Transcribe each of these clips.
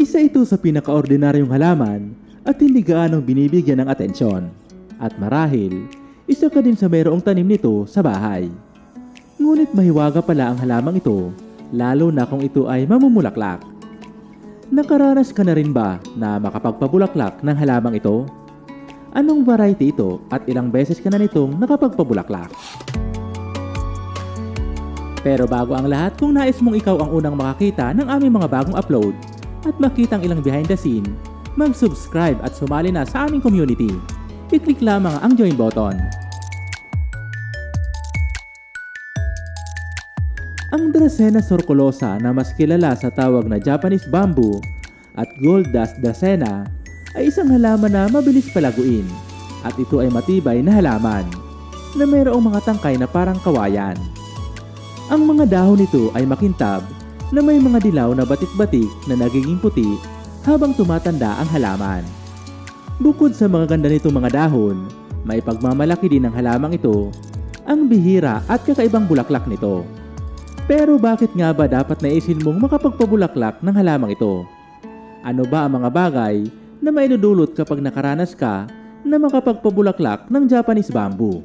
Isa ito sa pinakaordinaryong halaman at hindi gaanong binibigyan ng atensyon. At marahil, isa ka din sa mayroong tanim nito sa bahay. Ngunit mahiwaga pala ang halamang ito, lalo na kung ito ay mamumulaklak. Nakaranas ka na rin ba na makapagpabulaklak ng halamang ito? Anong variety ito at ilang beses ka na nitong nakapagpabulaklak? Pero bago ang lahat, kung nais mong ikaw ang unang makakita ng aming mga bagong upload at makitang ilang behind the scene, mag-subscribe at sumali na sa aming community. I-click lamang ang join button. Ang Dracena sorculosa na mas kilala sa tawag na Japanese bamboo at Gold Dust Dracena ay isang halaman na mabilis palaguin at ito ay matibay na halaman na mayroong mga tangkay na parang kawayan. Ang mga dahon nito ay makintab na may mga dilaw na batik-batik na nagiging puti habang tumatanda ang halaman. Bukod sa mga ganda nitong mga dahon, may pagmamalaki din ng halamang ito ang bihira at kakaibang bulaklak nito. Pero bakit nga ba dapat naisin mong makapagpabulaklak ng halamang ito? Ano ba ang mga bagay na maidudulot kapag nakaranas ka na makapagpabulaklak ng Japanese bamboo?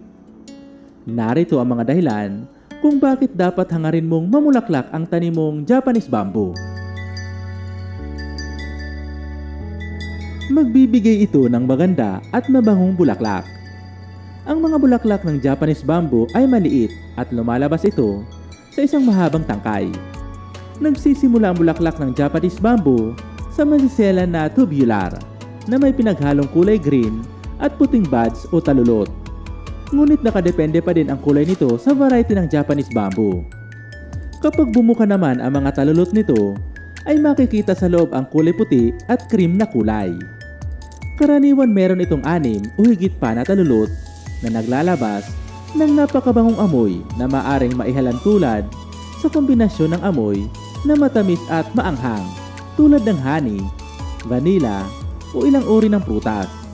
Narito ang mga dahilan kung bakit dapat hangarin mong mamulaklak ang tanim mong Japanese bamboo. Magbibigay ito ng maganda at mabangong bulaklak. Ang mga bulaklak ng Japanese bamboo ay maliit at lumalabas ito sa isang mahabang tangkay. Nagsisimula ang bulaklak ng Japanese bamboo sa masiselan na tubular na may pinaghalong kulay green at puting buds o talulot. Ngunit nakadepende pa din ang kulay nito sa variety ng Japanese bamboo. Kapag bumuka naman ang mga talulot nito, ay makikita sa loob ang kulay puti at cream na kulay. Karaniwan meron itong anim o higit pa na talulot na naglalabas ng napakabangong amoy na maaring maihalan tulad sa kombinasyon ng amoy na matamis at maanghang tulad ng honey, vanilla o ilang uri ng prutas.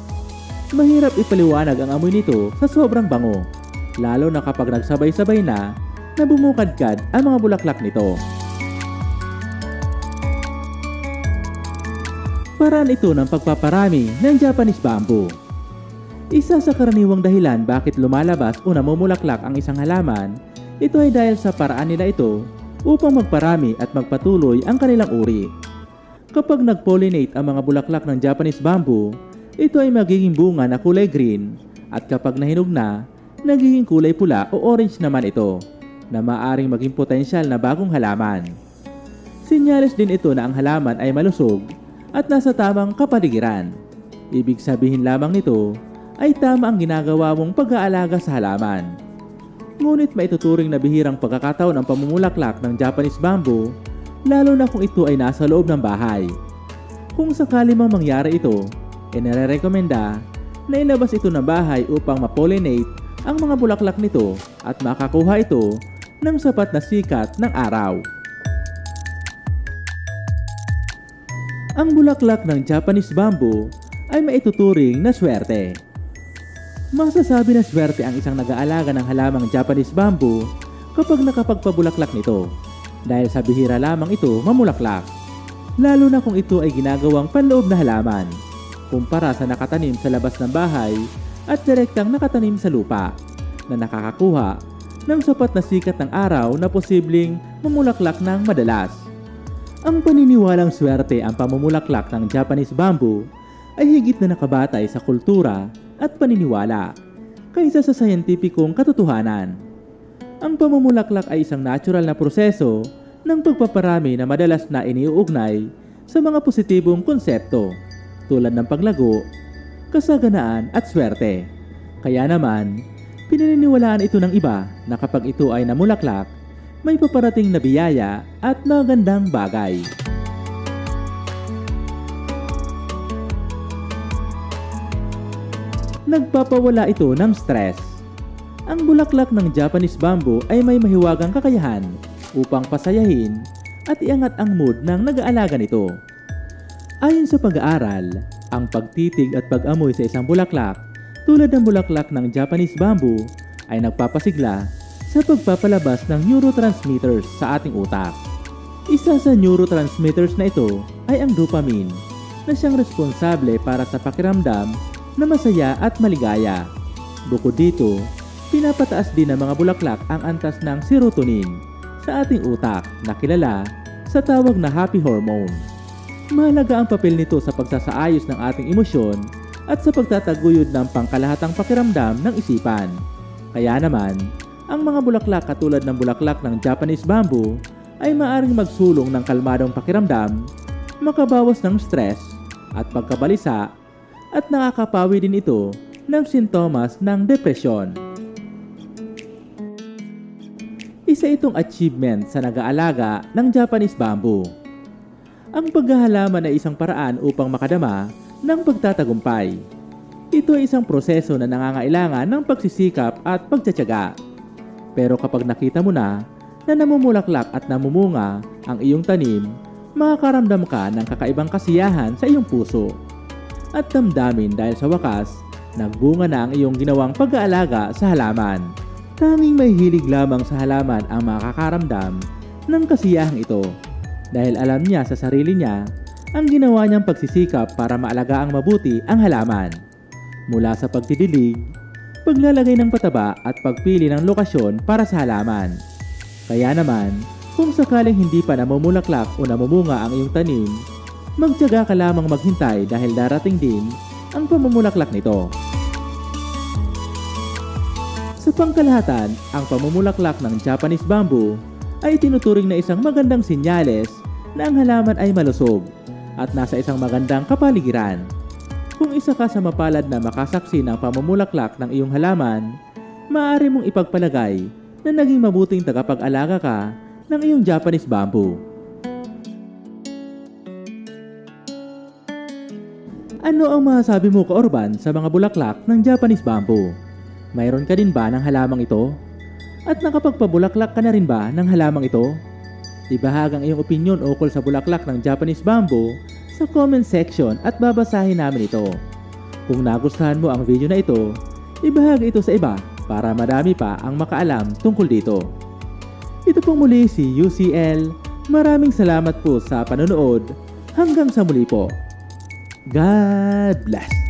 Mahirap ipaliwanag ang amoy nito sa sobrang bango, lalo na kapag nagsabay-sabay na na bumukadkad ang mga bulaklak nito. Paraan ito ng pagpaparami ng Japanese bamboo. Isa sa karaniwang dahilan bakit lumalabas o namumulaklak ang isang halaman, ito ay dahil sa paraan nila ito upang magparami at magpatuloy ang kanilang uri. Kapag nag-pollinate ang mga bulaklak ng Japanese bamboo, ito ay magiging bunga na kulay green at kapag nahinog na, nagiging kulay pula o orange naman ito na maaring maging potensyal na bagong halaman. Sinyalis din ito na ang halaman ay malusog at nasa tamang kapaligiran. Ibig sabihin lamang nito ay tama ang ginagawa mong pag-aalaga sa halaman. Ngunit maituturing na bihirang pagkakataon ang pamumulaklak ng Japanese bamboo lalo na kung ito ay nasa loob ng bahay. Kung sakali mang mangyari ito, inirekomenda na ilabas ito ng bahay upang mapollinate ang mga bulaklak nito at makakuha ito ng sapat na sikat ng araw. Ang bulaklak ng Japanese bamboo ay maituturing na swerte. Masasabi na swerte ang isang nag-aalaga ng halamang Japanese bamboo kapag nakapagpabulaklak nito dahil sa bihira lamang ito mamulaklak. Lalo na kung ito ay ginagawang panloob na halaman kumpara sa nakatanim sa labas ng bahay at direktang nakatanim sa lupa na nakakakuha ng sapat na sikat ng araw na posibleng mamulaklak ng madalas. Ang paniniwalang swerte ang pamumulaklak ng Japanese bamboo ay higit na nakabatay sa kultura at paniniwala kaysa sa sayentipikong katotohanan. Ang pamumulaklak ay isang natural na proseso ng pagpaparami na madalas na iniuugnay sa mga positibong konsepto tulad ng paglago, kasaganaan at swerte. Kaya naman, pinaniniwalaan ito ng iba na kapag ito ay namulaklak, may paparating na biyaya at magandang bagay. Nagpapawala ito ng stress. Ang bulaklak ng Japanese bamboo ay may mahiwagang kakayahan upang pasayahin at iangat ang mood ng nag-aalaga nito. Ayon sa pag-aaral, ang pagtitig at pag-amoy sa isang bulaklak tulad ng bulaklak ng Japanese bamboo ay nagpapasigla sa pagpapalabas ng neurotransmitters sa ating utak. Isa sa neurotransmitters na ito ay ang dopamine na siyang responsable para sa pakiramdam na masaya at maligaya. Bukod dito, pinapataas din ng mga bulaklak ang antas ng serotonin sa ating utak na kilala sa tawag na happy hormone. Mahalaga ang papel nito sa pagsasaayos ng ating emosyon at sa pagtataguyod ng pangkalahatang pakiramdam ng isipan. Kaya naman, ang mga bulaklak katulad ng bulaklak ng Japanese bamboo ay maaring magsulong ng kalmadong pakiramdam, makabawas ng stress at pagkabalisa at nakakapawi din ito ng sintomas ng depresyon. Isa itong achievement sa nag-aalaga ng Japanese bamboo. Ang paghahalaman ay isang paraan upang makadama ng pagtatagumpay. Ito ay isang proseso na nangangailangan ng pagsisikap at pagtsatsaga. Pero kapag nakita mo na na namumulaklak at namumunga ang iyong tanim, makakaramdam ka ng kakaibang kasiyahan sa iyong puso. At damdamin dahil sa wakas, nagbunga na ang iyong ginawang pag-aalaga sa halaman. Tanging may hilig lamang sa halaman ang makakaramdam ng kasiyahang ito dahil alam niya sa sarili niya ang ginawa niyang pagsisikap para maalaga ang mabuti ang halaman. Mula sa pagtidilig, paglalagay ng pataba at pagpili ng lokasyon para sa halaman. Kaya naman, kung sakaling hindi pa namumulaklak o namumunga ang iyong tanim, magtiyaga ka lamang maghintay dahil darating din ang pamumulaklak nito. Sa pangkalahatan, ang pamumulaklak ng Japanese bamboo ay tinuturing na isang magandang sinyales na ang halaman ay malusog at nasa isang magandang kapaligiran. Kung isa ka sa mapalad na makasaksi ng pamumulaklak ng iyong halaman, maaari mong ipagpalagay na naging mabuting tagapag-alaga ka ng iyong Japanese bamboo. Ano ang masasabi mo ka Orban sa mga bulaklak ng Japanese bamboo? Mayroon ka din ba ng halamang ito? At nakapagpabulaklak ka na rin ba ng halamang ito? Ibahag ang iyong opinion ukol sa bulaklak ng Japanese bamboo sa comment section at babasahin namin ito. Kung nagustuhan mo ang video na ito, ibahagi ito sa iba para marami pa ang makaalam tungkol dito. Ito pong muli si UCL. Maraming salamat po sa panonood. Hanggang sa muli po. God bless.